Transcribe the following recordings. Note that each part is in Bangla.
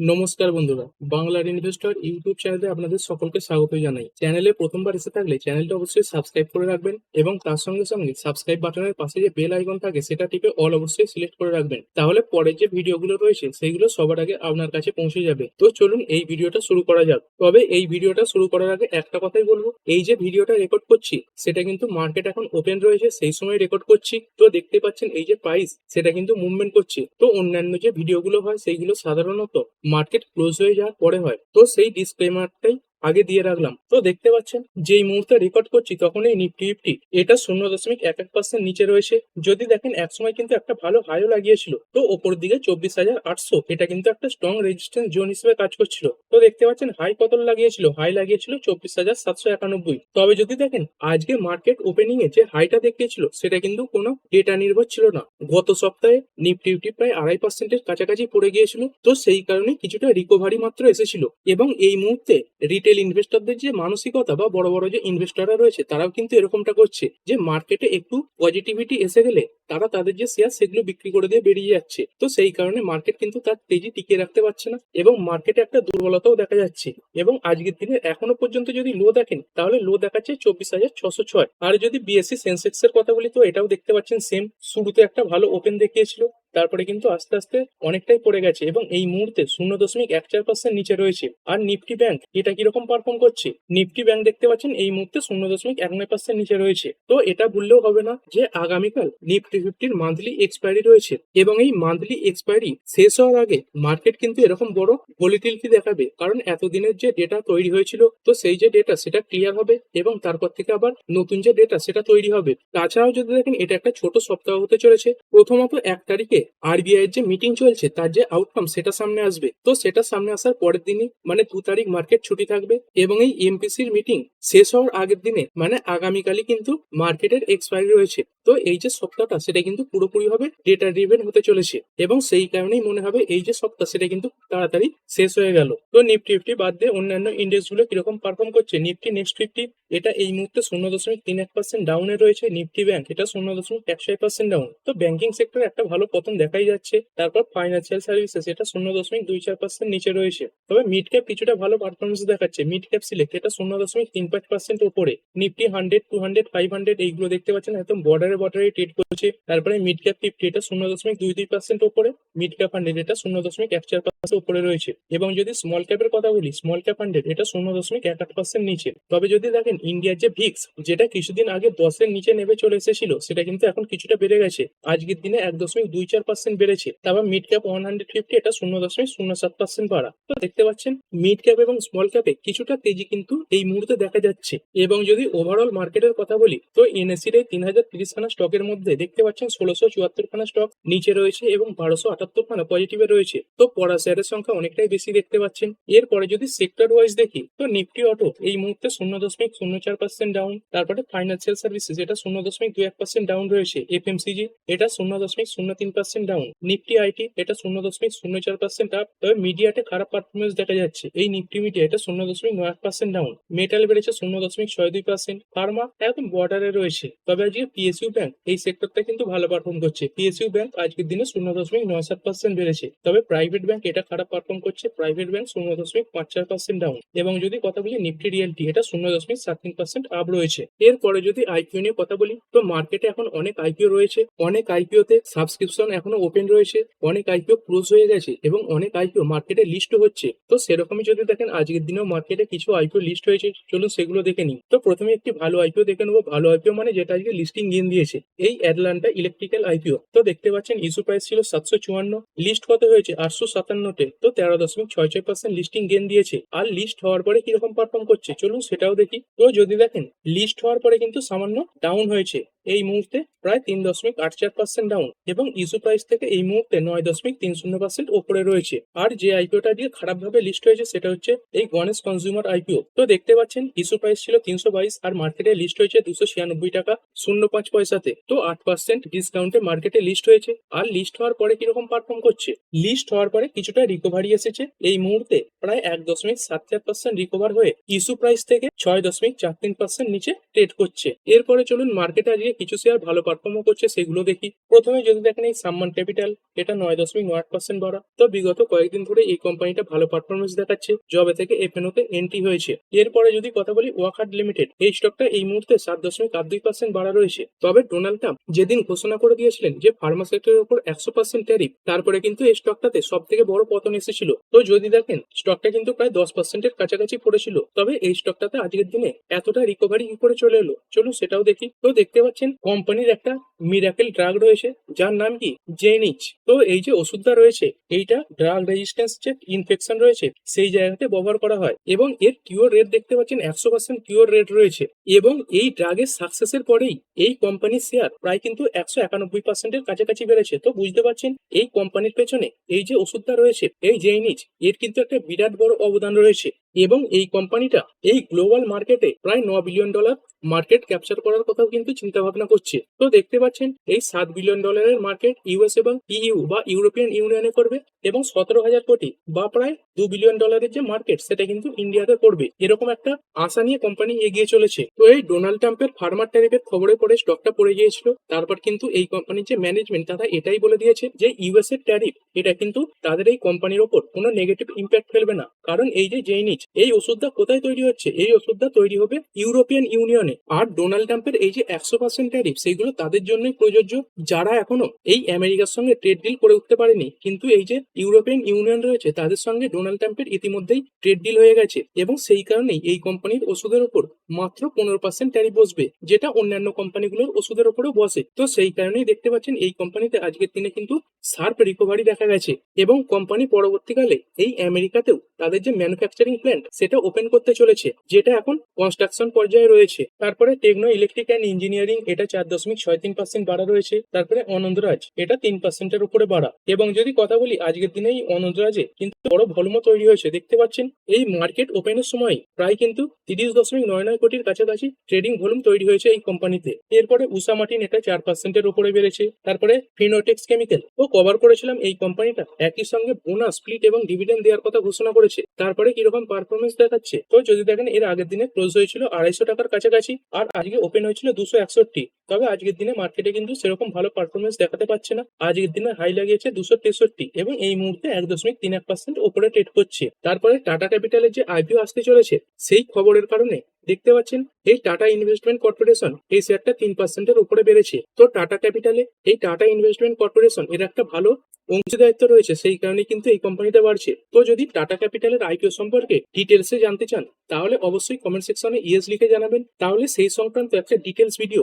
নমস্কার বন্ধুরা, বাংলার ইনভেস্টর ইউটিউব চ্যানেলে আপনাদের সকলকে স্বাগত জানাই। চ্যানেলে প্রথমবার এসে থাকলে চ্যানেলটা অবশ্যই সাবস্ক্রাইব করে রাখবেন এবং তার সঙ্গে সঙ্গে সাবস্ক্রাইব বাটনের পাশে যে বেল আইকন থাকে সেটা টিপে অল অবশ্যই সিলেক্ট করে রাখবেন। তাহলে পরে যে ভিডিওগুলো রয়েছে সেইগুলো সবার আগে আপনার কাছে পৌঁছে যাবে। তো চলুন এই ভিডিওটা শুরু করা যাক। তবে এই ভিডিওটা শুরু করার আগে একটা কথাই বলব, এই যে ভিডিওটা রেকর্ড করছি, সেটা কিন্তু মার্কেট এখন ওপেন রয়েছে, সেই সময় রেকর্ড করছি। তো দেখতে পাচ্ছেন এই যে প্রাইস সেটা কিন্তু মুভমেন্ট করছে। তো অন্যান্য যে ভিডিওগুলো হয়, সেইগুলো সাধারণত মার্কেট ক্লোজ হয়ে যাওয়ার পরে হয়। তো সেই ডিসক্লেমারটাই আগে দিয়ে রাখলাম। তো দেখতে পাচ্ছেন যে মুহূর্তে রেকর্ড করছি তখন এই নিফটি ফিফটি এটা শূন্য দশমিক এক এক পার্সেন্ট নিচে রয়েছে। যদি দেখেন এক সময় কিন্তু একটা ভালো হাইও লাগিয়েছিল। তো ওপর দিকে চব্বিশ হাজার আটশো, এটা কিন্তু একটা স্ট্রং রেজিস্ট্যান্স জোন হিসেবে কাজ করছিল। তো দেখতে পাচ্ছেন হাই কত লাগিয়েছিল? হাই লাগিয়েছিল চব্বিশ হাজার সাতশো একানব্বই। তবে যদি দেখেন, আজকে মার্কেট ওপেনিং এ যে হাইটা দেখিয়েছিল, সেটা কিন্তু কোনো ডেটা নির্ভর ছিল না। গত সপ্তাহে নিফটি ফিফটি প্রায় আড়াই পার্সেন্টের কাছাকাছি পড়ে গিয়েছিল। তো সেই কারণে কিছুটা রিকভারি মাত্র এসেছিল। এবং এই মুহূর্তে রিটেল ইনভেস্টরদের যে মানসিকতা বা বড় বড় যে ইনভেস্টররা রয়েছে, তারাও কিন্তু এরকমটা করছে যে মার্কেটে একটু পজিটিভিটি এসে গেলে তারা তাদের যে শেয়ার সেগুলো বিক্রি করে দিয়ে বেরিয়ে যাচ্ছে। তো সেই কারণে মার্কেট কিন্তু তার তেজি টিকিয়ে রাখতে পারছে না এবং মার্কেটে একটা দুর্বলতাও দেখা যাচ্ছে। এবং আজকের দিনে এখনও পর্যন্ত যদি লো দেখেন, তাহলে লো দেখাচ্ছে চব্বিশ হাজার ছশো ছয়। আর যদি বিএসসি সেন্সেক্স এর কথা বলি, তো এটাও দেখতে পাচ্ছেন সেম শুরুতে একটা ভালো ওপেন দেখিয়েছিল। তারপরে কিন্তু আস্তে আস্তে অনেকটাই পড়ে গেছে এবং এই মুহূর্তে শূন্য দশমিক এক চার পার্সেন্ট নিচে রয়েছে। আর নিফটি ব্যাংক এটা কীরকম পারফর্ম করছে? নিফটি ব্যাংক দেখতে পাচ্ছেন, এই মুহূর্তে শূন্য দশমিক এক নয় পার্সেন্ট নিচে রয়েছে। তো এটা বললেও হবে না যে আগামীকাল নিফটি ফিফটির মান্থলি এক্সপায়ারি রয়েছে এবং এই মান্থলি এক্সপায়ারি শেষ হওয়ার আগে মার্কেট কিন্তু এরকম বড় ভলিটিলিটি দেখাবে। কারণ এতদিনের যে ডেটা তৈরি হয়েছিল, তো সেই যে ডেটা সেটা ক্লিয়ার হবে এবং তারপর থেকে আবার নতুন যে ডেটা সেটা তৈরি হবে। তাছাড়াও যদি দেখেন, এটা একটা ছোট সপ্তাহ হতে চলেছে। প্রথমত এক তারিখে আরবিআই এর যে মিটিং চলছে, তার যে আউটকাম সেটা সামনে আসবে। তো সেটা সামনে আসার পরের দিনই মানে দু তারিখ মার্কেট ছুটি থাকবে এবং এই এমপিসির মিটিং শেষ হওয়ার আগের দিনে মানে আগামীকালই কিন্তু মার্কেটের এক্সপায়ারি রয়েছে। তো এই যে সপ্তাহটা, সেটা কিন্তু পুরোপুরি ভাবে ডেটা ড্রিভেন হতে চলেছে এবং সেই কারণেই মনে হবে এই যে সপ্তাহ, সেটা কিন্তু তাড়াতাড়ি শেষ হয়ে গেল। তো নিফটি ফিফটি বাদ দিয়ে অন্যান্য ইন্ডেক্সগুলো কীরকম পারফর্ম করছে? নিফটি নেক্সট ফিফটি এটা এই মুহূর্তে শূন্য দশমিক তিন এক পার্সেন্ট ডাউনে রয়েছে। নিফটি ব্যাংক এটা শূন্য দশমিক এক ছয় পার্সেন্ট ডাউন তো ব্যাংকিং সেক্টরে একটা ভালো পতন দেখাই যাচ্ছে, তারপর ফাইন্যান্সিয়াল সার্ভিসেস এটা শূন্য দশমিক দুই চার পার্সেন্ট নিচে রয়েছে। তবে মিড ক্যাপ কিছুটা ভালো পারফরমেন্স দেখাচ্ছে। মিড ক্যাপ সিলেক্ট এটা শূন্য দশমিক তিন পাঁচ পার্সেন্ট উপরে। Nifty hundred two hundred five hundred এইগুলো দেখতে পাচ্ছেন, একদম বর্ডারে বর্ডারে ট্রেড করছে। তারপরে মিড ক্যাপ ফিফটি এটা শূন্য দশমিক দুই দুই পার্সেন্ট উপরে। মিড ক্যাপ হান্ড্রেড এটা শূন্য দশমিক এক চার পার্সেন্ট উপরে রয়েছে। এবং যদি স্মল ক্যাপের কথা বলি স্মল ক্যাপ হান্ড্রেড এটা শূন্য দশমিক এক আট পার্সেন্ট নিচে। তবে যদি দেখেন ইন্ডিয়ার যে ভিক্স যেটা কিছুদিন আগে দশের নিচে নেমে চলে এসেছিল, সেটা কিন্তু এখন কিছুটা বেড়ে গেছে। আজকের দিনে এক দশমিক দুই চার পার্সেন্ট বেড়েছে, তারপর mid cap one hundred fifty এটা শূন্য দশমিক শূন্য সাত পার্সেন্ট বাড়া তো দেখতে পাচ্ছেন মিড ক্যাপ এবং স্মল ক্যাপে কিছুটা তেজি কিন্তু এই মুহূর্তে দেখা যাচ্ছে। এবং যদি ওভারঅল মার্কেটের কথা বলি, তো এনএসির এই তিন হাজার তিরিশ খানা স্টকের মধ্যে দেখতে পাচ্ছেন ষোলোশো চুয়াত্তর খানা স্টক নিচে রয়েছে এবং বারোশো আটাত্তর খানা পজিটিভে রয়েছে। তো পড়া শেয়ারের সংখ্যা অনেকটাই বেশি দেখতে পাচ্ছেন। এরপরে যদি সেক্টর ওয়াইজ দেখি, তো নিফটি অটো এই মুহূর্তে শূন্য দশমিক শূন্য চার পার্সেন্ট ডাউন তারপরে ফাইন্যান্সিয়াল সার্ভিসেস এটা শূন্য দশমিক দুই এক পার্সেন্ট ডাউন রয়েছে। এফএমসিজি এটা শূন্য দশমিক শূন্য তিন পার্সেন্ট ডাউন নিফটি আইটি এটা শূন্য দশমিক শূন্য চার পার্সেন্ট আপ তবে মিডিয়াতে খারাপ পারফরমেন্স দেখা যাচ্ছে। এই নিফটি মিডিয়া এটা শূন্য দশমিক নয় পার্সেন্ট ডাউন মেটাল বেড়েছে শূন্য দশমিক ছয় দুই পার্সেন্ট ফার্মা একদম বর্ডারে রয়েছে। তবে আজকে পিএসইউ ব্যাংক এই সেক্টরটা কিন্তু ভালো পারফর্ম করছে। পিএসইউ ব্যাংক আজকের দিনে শূন্য দশমিক নয় সাত পার্সেন্ট বেড়েছে। তবে প্রাইভেট ব্যাংক এটা খারাপ পারফর্ম করছে। প্রাইভেট ব্যাংক শূন্য দশমিক পাঁচ চার পার্সেন্ট ডাউন এবং যদি কথা বলি নিফটি রিয়েলটি এটা শূন্য দশমিক সাত তিন পার্সেন্ট আপ রয়েছে। এরপরে যদি আইপিও নিয়ে কথা বলি, তো মার্কেটে এখন অনেক আইপিও রয়েছে। অনেক আইপিও তে সাবস্ক্রিপশন এখনও ওপেন রয়েছে, অনেক আইপিও ক্লোজ হয়ে গেছে এবং অনেক আইপিও মার্কেটে লিস্ট হচ্ছে। তো সেরকমই যদি দেখেন, আজকের দিনেও মার্কেটে কিছু আইপিও লিস্ট হয়েছে, চলুন সেগুলো দেখে নিই। তো প্রথমে একটি ভালো আইপিও দেখে নেব। ভালো আইপিও মানে যেটা আজকে লিস্টিং গেন দিয়েছে, এই অ্যাটলান্টা ইলেকট্রিক্যাল আইপিও তো দেখতে পাচ্ছেন ইস্যু প্রাইস ছিল সাতশো চুয়ান্ন লিস্ট কত হয়েছে? আটশো সাতান্নতে তো। তেরো দশমিক ছয় ছয় পার্সেন্ট লিস্টিং গেন দিয়েছে। আর লিস্ট হওয়ার পরে কীরকম পারফর্ম করছে? চলুন সেটাও দেখি। তো যদি দেখেন লিস্ট হওয়ার পরে কিন্তু সামান্য ডাউন হয়েছে। এই মুহূর্তে প্রায় তিন দশমিক আট চার পার্সেন্ট ডাউন এবং ইস্যু প্রাইস থেকে এই মুহূর্তে নয় দশমিক তিন শূন্য পার্সেন্ট ওপরে রয়েছে। আর যে আইপিওটা দিয়ে খারাপভাবে লিস্ট হয়েছে সেটা হচ্ছে এই গণেশ কনজিউমার আইপিও তো দেখতে পাচ্ছেন ইস্যু প্রাইস ছিল তিনশো বাইশ আর মার্কেটে লিস্ট হয়েছে দুশো ছিয়ানব্বই টাকা শূন্য পাঁচ পয়সাতে। তো আট পার্সেন্ট ডিসকাউন্টে মার্কেটে লিস্ট হয়েছে। আর লিস্ট হওয়ার পরে কীরকম পারফর্ম করছে? লিস্ট হওয়ার পরে কিছুটা রিকভারি এসেছে। এই মুহূর্তে প্রায় এক দশমিক সাত চার পার্সেন্ট রিকভার হয়ে ইস্যু প্রাইস থেকে ছয় দশমিক চার তিন পার্সেন্ট নিচে ট্রেড করছে। এরপরে চলুন মার্কেটে আজকে থেকে কিছু শেয়ার ভালো পারফর্ম করছে, সেগুলো দেখি। প্রথমে যদি দেখেন এই সাম্মান ক্যাপিটাল এটা নয় দশমিক নয় আট পার্সেন্ট বাড়া। তো বিগত কয়েকদিন ধরে এই কোম্পানিটা ভালো পারফরমেন্স দেখাচ্ছে জবে থেকে এফএনওতে এন্ট্রি হয়েছে। এরপরে যদি কথা বলি ওয়াকার্ড লিমিটেড এই স্টকটা এই মুহূর্তে সাত দশমিক আট দুই পার্সেন্ট বাড়া রয়েছে। তবে ডোনাল্ড ট্রাম্প যেদিন ঘোষণা করে দিয়েছিলেন যে ফার্মা সেক্টরের উপর একশো পার্সেন্ট ট্যারিফ তারপরে কিন্তু এই স্টকটাতে সব থেকে বড় পতন এসেছিল। তো যদি দেখেন স্টকটা কিন্তু প্রায় দশ পার্সেন্টের কাছাকাছি পড়েছিল। তবে এই স্টকটাতে আজকের দিনে এতটা রিকভারি কি করে চলে এলো? চলুন সেটাও দেখি। তো দেখতে পাচ্ছেন কোম্পানির একটা মিরাকেল ড্রাগ রয়েছে, যার নাম কি? জেনিচ তো এই যে ওষুধটা রয়েছে, এইটা ড্রাগ রেজিস্ট্যান্স যে ইনফেকশন রয়েছে, সেই জায়গাতে ব্যবহার করা হয়। এবং এর কিওর রেট দেখতে পাচ্ছেন, একশো পার্সেন্ট কিওর রেট রয়েছে। এবং এই ড্রাগের সাকসেসের পরেই এই কোম্পানির শেয়ার প্রায় কিন্তু একশো একানব্বই পার্সেন্টের কাছাকাছি বেড়েছে। তো বুঝতে পারছেন, এই কোম্পানির পেছনে এই যে ওষুধটা রয়েছে, এই জেনিচ এর কিন্তু একটা বিরাট বড় অবদান রয়েছে। এবং এই কোম্পানিটা এই গ্লোবাল মার্কেটে প্রায় ন বিলিয়ন ডলার মার্কেট ক্যাপচার করার কথাও কিন্তু চিন্তা ভাবনা করছে। তো দেখতে পাচ্ছেন, এই সাত বিলিয়ন ডলারের মার্কেট ইউএস এবং ইইউ বা ইউরোপিয়ান ইউনিয়নে করবে এবং সতেরো হাজার কোটি বা প্রায় দু বিলিয়ন ডলারের যে মার্কেট সেটা কিন্তু ইন্ডিয়াতে করবে। এরকম একটা আশা নিয়ে কোম্পানি এগিয়ে চলেছে। তো এই ডোনাল্ড ট্রাম্পের ফার্মার ট্যারিফের খবরে পড়ে স্টকটা পড়ে গিয়েছিল। তারপর কিন্তু এই কোম্পানির যে ম্যানেজমেন্ট তারা এটাই বলে দিয়েছে যে ইউএস এর ট্যারিফ এটা কিন্তু তাদের এই কোম্পানির ওপর কোনো নেগেটিভ ইম্প্যাক্ট ফেলবে না। কারণ এই যে জেইনিচ এই ওষুধটা কোথায় তৈরি হচ্ছে? এই ওষুধটা তৈরি হবে ইউরোপিয়ান ইউনিয়নে আর ডোনাল্ড ট্রাম্পের এই যে একশো পার্সেন্ট ট্যারিফ সেইগুলো তাদের জন্যই প্রযোজ্য। যারা এখনও এই আমেরিকার সঙ্গে ট্রেড ডিল করে উঠতে পারেনি, কিন্তু এই যে ইউরোপিয়ান ইউনিয়ন রয়েছে, তাদের সঙ্গে ডোনাল্ড ট্রাম্পের ইতিমধ্যেই ট্রেড ডিল হয়ে গেছে। এবং সেই কারণেই এই কোম্পানির ওষুধের ওপর মাত্র পনেরো পার্সেন্ট ট্যারিফ বসবে, যেটা অন্যান্য কোম্পানিগুলোর ওষুধের ওপরেও বসে। তো সেই কারণেই দেখতে পাচ্ছেন, এই কোম্পানিতে আজকের দিনে কিন্তু শার্প রিকভারি দেখা গেছে। এবং কোম্পানি পরবর্তীকালে এই আমেরিকাতেও তাদের যে ম্যানুফ্যাকচারিং প্ল্যান্ট সেটা ওপেন করতে চলেছে, যেটা এখন কনস্ট্রাকশন পর্যায়ে রয়েছে। তারপরে টেকনো ইলেকট্রিক অ্যান্ড ইঞ্জিনিয়ারিং এটা চার দশমিক ছয় তিন পার্সেন্ট বাড়া রয়েছে। তারপরে অনন্দরাজ এটা তিন পার্সেন্টের উপরে বাড়া। এবং যদি কথা বলি, আজকের দিনে এই অনন্দরাজে কিন্তু বড় ভলুমও তৈরি হয়েছে, দেখতে পাচ্ছেন? এই মার্কেট ওপেনের সময় প্রায় কিন্তু তিরিশ দশমিক নয় নয় কোটির কাছাকাছি ট্রেডিং ভলিউম তৈরি হয়েছে এই কোম্পানিতে এরপরে উষা মার্টিন এটা চার পার্সেন্টের উপরে বেড়েছে। তারপরে ফিনোটেক্স কেমিক্যাল ও কভার করেছিলাম এই কোম্পানিটা একই সঙ্গে বোনাস স্প্লিট এবং ডিভিডেন্ড দেওয়ার কথা ঘোষণা করেছে। তারপরে কীরকম পারফরমেন্স দেখাচ্ছে। তো যদি দেখেন, এর আগের দিনে ক্লোজ হয়েছিল আড়াইশো টাকার কাছাকাছি, আর আজকে ওপেন হয়েছিল দুশো একষট্টি। তবে আজকের দিনে মার্কেটে কিন্তু সেরকম ভালো পারফরমেন্স দেখাতে পারছে না। আজকের দিনে হাই লাগিয়েছে দুশো তেষট্টি এবং এই মুহূর্তে এক দশমিক তিন এক পার্সেন্ট ওপরে ট্রেড করছে। তারপরে টাটা ক্যাপিটালের যে আইপিও আসতে চলেছে, সেই খবরের কারণে দেখতে পাচ্ছেন, এই টাটা ইনভেস্টমেন্ট কর্পোরেশন এই শেয়ারটা তিন পার্সেন্টের উপরে বেড়েছে। তো টাটা ক্যাপিটালে এই টাটা ইনভেস্টমেন্ট কর্পোরেশন এর একটা ভালো অংশীদারিত্ব রয়েছে, সেই কারণে কিন্তু এই কোম্পানিটা বাড়ছে। তো যদি টাটা ক্যাপিটালের আইপিও সম্পর্কে ডিটেলসে জানতে চান, তাহলে অবশ্যই কমেন্ট সেকশনে ইয়েস লিখে জানাবেন। তাহলে সেই সংক্রান্ত একটা ডিটেলস ভিডিও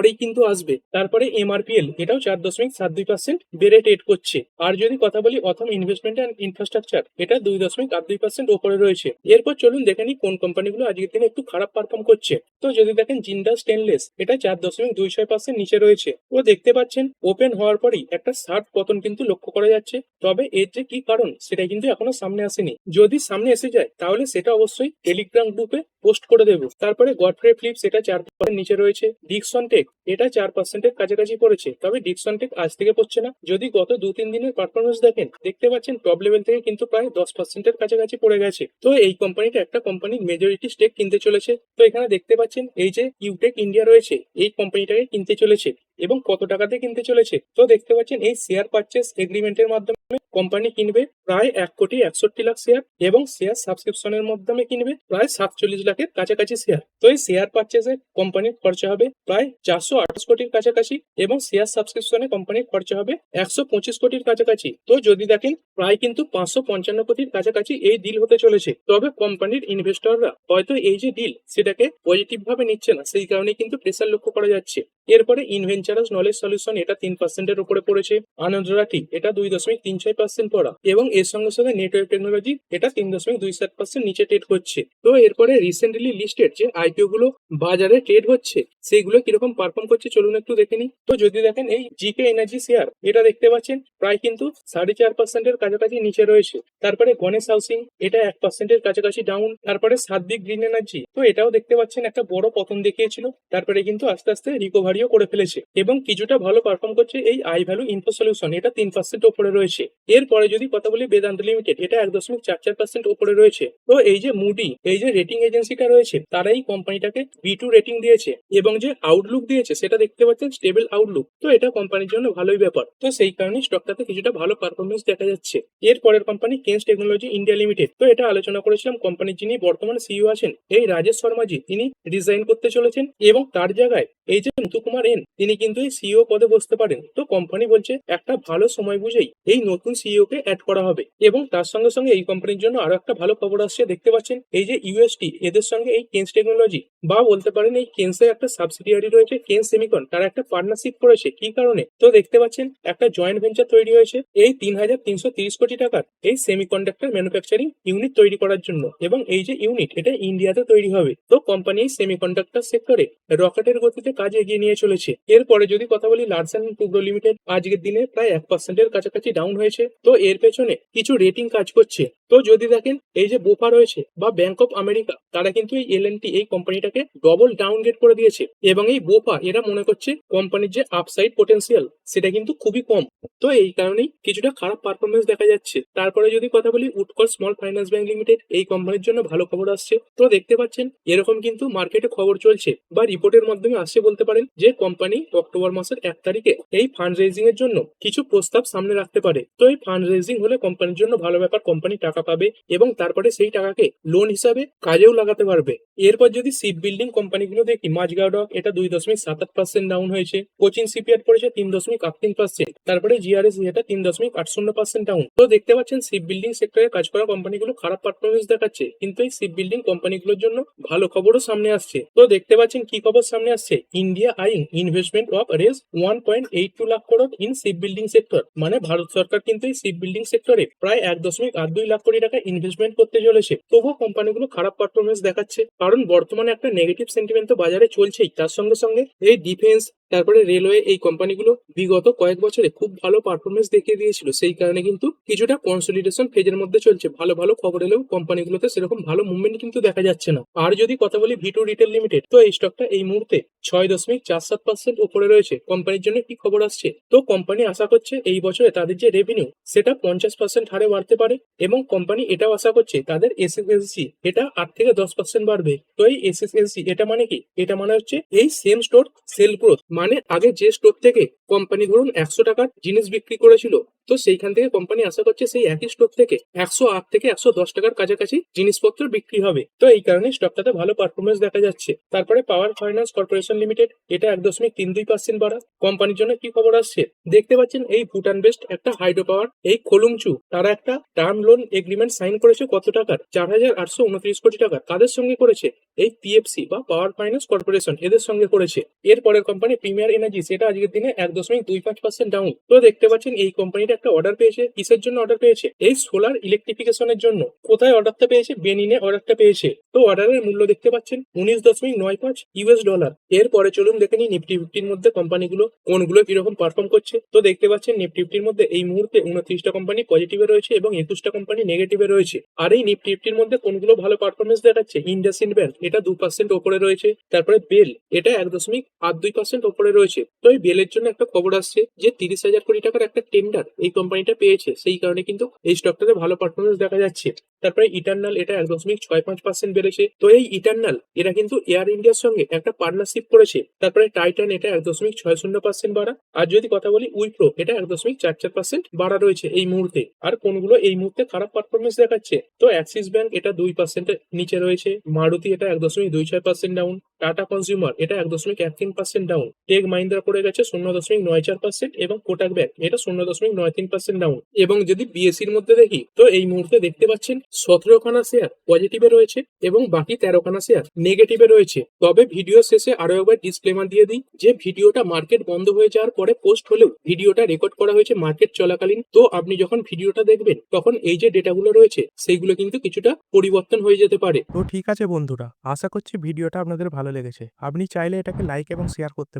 এরপরেই কিন্তু আসবে। তারপরে এমআরপিএল এটাও চার দশমিক সাত দুই পার্সেন্ট বেড়ে ট্রেড করছে। আর যদি কথা বলি অথম ইনভেস্টমেন্ট অ্যান্ড ইনফ্রাস্ট্রাকচার এটা দুই দশমিক আট দুই পার্সেন্ট ওপরে রয়েছে। এরপর চলুন দেখে নিই কোন কোম্পানিগুলো আজকের দিনে একটু খারাপ পারফর্ম করছে। তো যদি দেখেন জিন্ডা স্টেনলেস এটা চার দশমিক দুই ছয় পার্সেন্ট নিচে রয়েছে। ও দেখতে পাচ্ছেন ওপেন হওয়ার পরেই একটা শার্ট পতন কিন্তু লক্ষ্য করা যাচ্ছে। তবে এর যে কি কারণ সেটা কিন্তু এখনও সামনে আসেনি। যদি সামনে এসে যায়, তাহলে সেটা অবশ্যই টেলিগ্রাম গ্রুপে পোস্ট করে দেবো। তারপরে গডফ্রে ফ্লিপস এটা চার পার্সেন্ট নিচে রয়েছে। ডিকসন টেক এটা চার পার্সেন্টের কাছাকাছি পড়েছে, তবে ডিকসন টেক আজ থেকে পড়ছে না। যদি গত দু তিন দিনের পারফরমেন্স দেখেন, দেখতে পাচ্ছেন টপ লেভেল থেকে কিন্তু প্রায় দশ পার্সেন্টের কাছাকাছি পড়ে গেছে। তো এই কোম্পানিটা একটা কোম্পানির মেজরিটি স্টেক কিনতে চলেছে। তো এখানে দেখতে পাচ্ছেন, এই যে ইউটেক ইন্ডিয়া রয়েছে, এই কোম্পানিটাকে কিনতে চলেছে এবং কত টাকাতে কিনতে চলেছে? তো দেখতে পাচ্ছেন, এই শেয়ার পারচেস এগ্রিমেন্টের মাধ্যমে কোম্পানি কিনবে প্রায় এক কোটি একষট্টি লাখ শেয়ার এবং শেয়ার সাবস্ক্রিপশনের মাধ্যমে কিনবে প্রায় সাতচল্লিশ লাখের কাছাকাছি শেয়ার তো এই শেয়ার পারচেসে কোম্পানির খরচা হবে প্রায় চারশো আঠাশ কোটির কাছাকাছি এবং শেয়ার সাবস্ক্রিপশনে কোম্পানির খরচা হবে একশো পঁচিশ কোটির কাছাকাছি। তো যদি দেখেন, প্রায় কিন্তু পাঁচশো পঞ্চান্ন কোটির কাছাকাছি এই ডিল হতে চলেছে। তবে কোম্পানির ইনভেস্টররা হয়তো এই যে ডিল সেটাকে পজিটিভ ভাবে নিচ্ছে না। সেই কারণে কিন্তু প্রেসার লক্ষ্য করা যাচ্ছে। এরপরে ইনভেঞ্চারাস নলেজ সলিউশন এটা তিন পার্সেন্টের উপরে পড়েছে। আনন্দরাটি এটা দুই দশমিক তিন ছয় পার্সেন্ট পড়া। এবং এর সঙ্গে সঙ্গে নেটওয়ার্ক টেকনোলজি এটা তিন দশমিক দুই সাত পার্সেন্ট নিচে ট্রেড করছে তো এরপরে রিসেন্টলি লিস্টেড যে আইপিও গুলো বাজারে ট্রেড হচ্ছে, সেগুলো কীরকম পারফর্ম করছে চলুন একটু দেখে নিই। তো যদি দেখেন এই জিকে এনার্জি শেয়ার এটা দেখতে পাচ্ছেন, প্রায় কিন্তু সাড়ে চার পার্সেন্টের কাছাকাছি নিচে রয়েছে। তারপরে গণেশ হাউসিং এটা এক পার্সেন্টের কাছাকাছি ডাউন তারপরে সাদ্বিক গ্রিন এনার্জি তো এটাও দেখতে পাচ্ছেন একটা বড় পতন দেখিয়েছিল, তারপরে কিন্তু আস্তে আস্তে রিকভারিও করে ফেলেছে। এবং কিছুটা ভালো পারফর্ম করছে এই আই ভ্যালু ইনফো সলিউশন এটা তিন পার্সেন্ট ওপরে রয়েছে। এরপরে যদি কথা বলি বেদান্ত লিমিটেড এটা এক দশমিক চার চার পার্সেন্ট উপরে রয়েছে। তো এই যে মুডি এই যে রেটিং এজেন্সিটা রয়েছে তারা এই কোম্পানিটাকে বি টু রেটিং দিয়েছে এবং যে আউটলুক দিয়েছে, সেটা দেখতে পাচ্ছেন স্টেবল আউটলুক তো এটা কোম্পানির জন্য ভালোই ব্যাপার। তো সেই কারণে স্টকটাতে কিছুটা ভালো পারফরমেন্স দেখা যাচ্ছে। এর পরের company Kaynes technology India limited তো এটা আলোচনা করেছিলাম কোম্পানির যিনি বর্তমান সিইও আছেন, এই রাজেশ শর্মাজি তিনি রিজাইন করতে চলেছেন এবং তার জায়গায় এই যে মুতু কুমার এন, তিনি কিন্তু এই সিইও পদে বসতে পারেন। তো কোম্পানি বলছে, একটা ভালো সময় বুঝেই এই নতুন সিইও কে অ্যাড করা হবে। এবং তার সঙ্গে সঙ্গে এই কোম্পানির জন্য আরও একটা ভালো খবর আসছে, দেখতে পাচ্ছেন? এই যে ইউএসটি এদের সঙ্গে এই কেন্স টেকনোলজি বা বলতে পারেন এই কেন্সের একটা সাবসিডিয়ারি রয়েছে কেন্স সেমিকন তারা একটা পার্টনারশিপ করেছে। কি কারণে? তো দেখতে পাচ্ছেন, একটা জয়েন্ট ভেঞ্চার তৈরি হয়েছে, এই তিন হাজার তিনশো তিরিশ কোটি টাকার এই সেমিকন্ডাক্টর ম্যানুফ্যাকচারিং ইউনিট তৈরি করার জন্য। এবং এই যে ইউনিট এটা ইন্ডিয়াতে তৈরি হবে। তো কোম্পানি এই সেমিকন্ডাক্টর সেক্টরে রকেটের গতিতে কাজ এগিয়ে নিয়ে চলেছে। এরপরে যদি কথা বলি লার্সেন টুব্রো লিমিটেড আজকের দিনে প্রায় এক পার্সেন্টের কাছাকাছি ডাউন হয়েছে। তো এর পেছনে কিছু রেটিং কাজ করছে। তো যদি দেখেন, এই যে বোফা রয়েছে বা ব্যাংক অফ আমেরিকা তারা কিন্তু এই এল এই কোম্পানিটাকে ডবল ডাউনগ্রেড করে দিয়েছে। এবং এই বোফা, এরা মনে করছে কোম্পানির যে আপসাইড পোটেন্সিয়াল সেটা কিন্তু খুবই কম। তো এই কারণেই কিছুটা খারাপ পারফরমেন্স দেখা যাচ্ছে। তারপরে যদি কথা বলি Utkal small finance bank limited, এই কোম্পানির জন্য ভালো খবর আসছে। তো দেখতে পাচ্ছেন, এরকম কিন্তু মার্কেটে খবর চলছে বা রিপোর্টের মাধ্যমে আসছে বলতে পারেন যে কোম্পানি অক্টোবর মাসের এক তারিখে এই ফান্ড রেজিং এর জন্য কিছু প্রস্তাব সামনে রাখতে পারে। তো এই ফান্ড রেজিং হলে কোম্পানির জন্য ভালো ব্যাপার কোম্পানি টাকা পাবে এবং তারপরে সেই টাকাকে লোন হিসাবে কাজেও লাগাতে পারবে। এরপর যদি শিপ বিল্ডিং কোম্পানিগুলো দেখি, মাঝগাঁও ডক এটা দুই দশমিক সাত আট পার্সেন্ট ডাউন হয়েছে। কোচিং শিপইয়ার্ড পড়েছে তিন দশমিক আট তিন পার্সেন্ট তারপরে জিআরএস এটা তিন দশমিক আট শূন্য পার্সেন্ট ডাউন তো দেখতে পাচ্ছেন শিপ বিল্ডিং সেক্টরে কাজ করা কোম্পানিগুলো খারাপ পারফরমেন্স দেখাচ্ছে। কিন্তু এই শিপ বিল্ডিং কোম্পানিগুলোর জন্য ভালো খবরও সামনে আসছে। তো দেখতে পাচ্ছেন, কি খবর সামনে আসছে? ইন্ডিয়া আইন investment of race one point eight two lakh crore in ship building sector মানে ভারত সরকার কিন্তু এই শিপ বিল্ডিং সেক্টরে প্রায় এক দশমিক আট দুই লাখ কোটি টাকা ইনভেস্টমেন্ট করতে চলেছে। তবুও কোম্পানিগুলো খারাপ পারফরমেন্স দেখাচ্ছে। কারণ বর্তমানে একটা নেগেটিভ সেন্টিমেন্ট তো বাজারে চলছেই। তার সঙ্গে সঙ্গে এই ডিফেন্স তারপরে রেলওয়ে এই কোম্পানিগুলো বিগত কয়েক বছরে খুব ভালো পারফরমেন্স দেখিয়ে দিয়েছিল। সেই কারণে কিন্তু কিছুটা কনসলিডেশন ফেজের মধ্যে চলছে। ভালো ভালো খবর এলেও কোম্পানিগুলোতে সেরকম ভালো মুভমেন্ট কিন্তু দেখা যাচ্ছে না। আর যদি কথা বলি ভিটু রিটেল লিমিটেড তো এই স্টকটা এই মুহূর্তে ছয় দশমিক চার সাত পার্সেন্ট উপরে রয়েছে। কোম্পানির জন্য কি খবর আসছে? তো কোম্পানি আশা করছে এই বছরে তাদের যে রেভিনিউ সেটা পঞ্চাশ পার্সেন্ট হারে বাড়তে পারে এবং কোম্পানি এটাও আশা করছে তাদের এসএসএলসি এটা আট থেকে দশ পার্সেন্ট বাড়বে। তো এই এসএসএলসি এটা মানে কি? এটা মানে হচ্ছে এই সেম স্টোর সেল গ্রোথ মানে আগে যে স্টোর থেকে কোম্পানি ধরুন একশো টাকার জিনিস বিক্রি করেছিল, তো সেইখান থেকে কোম্পানি আশা করছে সেই একই স্টোর থেকে একশো আট থেকে একশো দশ টাকার কাছাকাছি জিনিসপত্র বিক্রি হবে। তো এই কারণে স্টকটাতে ভালো পারফরমেন্স দেখা যাচ্ছে। তারপরে পাওয়ার ফাইন্যান্স কর্পোরেশন লিমিটেড এটা এক দশমিক তিন দুই পার্সেন্ট বাড়া। কোম্পানির জন্য কি খবর আসছে? দেখতে পাচ্ছেন এই ভুটান বেস্ট একটা হাইড্রো পাওয়ার এই খোলুংচু তারা একটা টার্ম লোন এগ্রিমেন্ট সাইন করেছে কত টাকার? চার হাজার আটশো উনত্রিশ কোটি টাকা কাদের সঙ্গে করেছে? এই পিএফসি বা পাওয়ার ফাইন্যান্স কর্পোরেশন এদের সঙ্গে করেছে। এরপরের কোম্পানি প্রিমিয়ার এনার্জি সেটা আজকের দিনে এক দশমিক দুই পাঁচ পার্সেন্ট ডাউন তো দেখতে পাচ্ছেন, এই কোম্পানিটা একটা অর্ডার পেয়েছে, কিসের জন্য অর্ডার পেয়েছে? এই সোলার ইলেকট্রিফিকেশনের জন্য। কোথায় অর্ডারটা পেয়েছে? বেনিনে অর্ডারটা পেয়েছে। তো অর্ডারের মূল্য দেখতে পাচ্ছেন, উনিশ দশমিক নয় পাঁচ ইউএস ডলার এরপরে চলুন দেখে নিই নিফটি ফিফটির মধ্যে কোম্পানিগুলো কোনগুলো কীরকম পারফর্ম করছে। তো দেখতে পাচ্ছেন নিফটি ফিফটির মধ্যে এই মুহূর্তে উনত্রিশটা কোম্পানি পজিটিভে রয়েছে এবং একুশটা কোম্পানি নেগেটিভে রয়েছে। আর এই নিফটি ফিফটির মধ্যে কোনগুলো ভালো পারফরমেন্স দেখাচ্ছে? ইন্ডাসিন ব্যাংক এটা দু পার্সেন্ট ওপরে রয়েছে। তারপরে বেল এটা এক দশমিক আট দুই পার্সেন্ট ওপরে রয়েছে। তো এই বেলের জন্য একটা খবর আসছে যে তিরিশ হাজার কোটি টাকার একটা টেন্ডার এই কোম্পানিটা পেয়েছে। সেই কারণে কিন্তু এই স্টকটাতে ভালো পারফরমেন্স দেখা যাচ্ছে। তারপরে ইটার্নাল এটা এক দশমিক ছয় পাঁচ পার্সেন্ট বেড়েছে। তো এই ইটার্নাল এরা কিন্তু এয়ার ইন্ডিয়ার সঙ্গে একটা পার্টনারশিপ করেছে। তারপরে টাইটান এটা এক দশমিক ছয় শূন্য পার্সেন্ট বাড়া। আর যদি কথা বলি উইপ্রো এটা এক দশমিক চার চার পার্সেন্ট বাড়া রয়েছে এই মুহূর্তে। আর কোনগুলো এই মুহূর্তে খারাপ পারফরমেন্স দেখাচ্ছে? তো অ্যাক্সিস ব্যাংক এটা দুই পার্সেন্টের নিচে রয়েছে। মারুতি এটা এক দশমিক দুই ছয় পার্সেন্ট ডাউন টাটা কনজিউমার এটা এক দশমিক এক তিন পার্সেন্ট ডাউন টেক মাহিন্দ্রা পড়ে গেছে শূন্য দশমিক নয় চার পার্সেন্ট এবং কোটাক ব্যাংক এটা শূন্য দশমিক নয় তিন পার্সেন্ট ডাউন এবং যদি বিএসসির মধ্যে দেখি, তো এই মুহূর্তে দেখতে পাচ্ছেন সতেরো খানা শেয়ার পজিটিভে রয়েছে এবং বাকি তেরো খানা শেয়ার নেগেটিভে রয়েছে। তবে ভিডিও শেষে আরও একবার ডিসক্লেমার দিয়ে দিই যে ভিডিওটা মার্কেট বন্ধ হয়ে যাওয়ার পরে পোস্ট হলেও ভিডিওটা রেকর্ড করা হয়েছে মার্কেট চলাকালীন। তো আপনি যখন ভিডিওটা দেখবেন, তখন এই যে ডেটাগুলো রয়েছে, সেইগুলো কিন্তু কিছুটা পরিবর্তন হয়ে যেতে পারে। তো ঠিক আছে বন্ধুরা, আশা করছি ভিডিওটা আপনাদের ভালো লেগেছে। আপনি চাইলে এটাকে লাইক এবং শেয়ার করতে